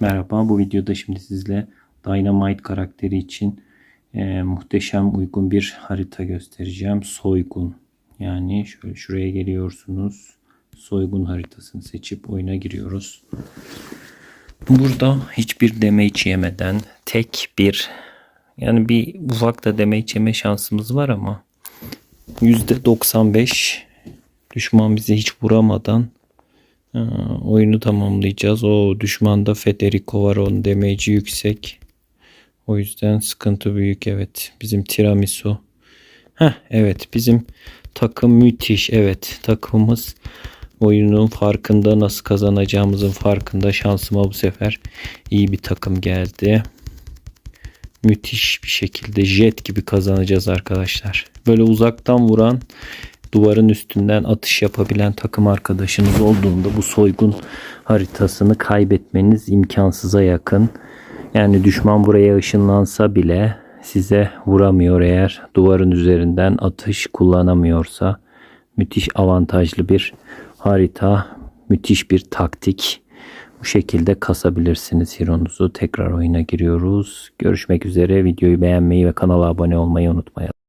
Merhaba, bu videoda şimdi sizle Dynamite karakteri için e, muhteşem uygun bir harita göstereceğim. Soygun. Yani şöyle şuraya geliyorsunuz. Soygun haritasını seçip oyuna giriyoruz. Burada hiçbir damage yemeden tek bir yani bir ufak da damage yeme şansımız var ama %95 düşman bizi hiç vuramadan Ha, oyunu tamamlayacağız. O düşmanda Federico var. Onun damage'i yüksek. O yüzden sıkıntı büyük. Evet. Bizim tiramisu. Heh, evet. Bizim takım müthiş. Evet. Takımımız oyunun farkında. Nasıl kazanacağımızın farkında. Şansıma bu sefer iyi bir takım geldi. Müthiş bir şekilde jet gibi kazanacağız arkadaşlar. Böyle uzaktan vuran duvarın üstünden atış yapabilen takım arkadaşınız olduğunda bu soygun haritasını kaybetmeniz imkansıza yakın. Yani düşman buraya ışınlansa bile size vuramıyor eğer duvarın üzerinden atış kullanamıyorsa. Müthiş avantajlı bir harita, müthiş bir taktik. Bu şekilde kasabilirsiniz hero'nuzu. Tekrar oyuna giriyoruz. Görüşmek üzere. Videoyu beğenmeyi ve kanala abone olmayı unutmayın.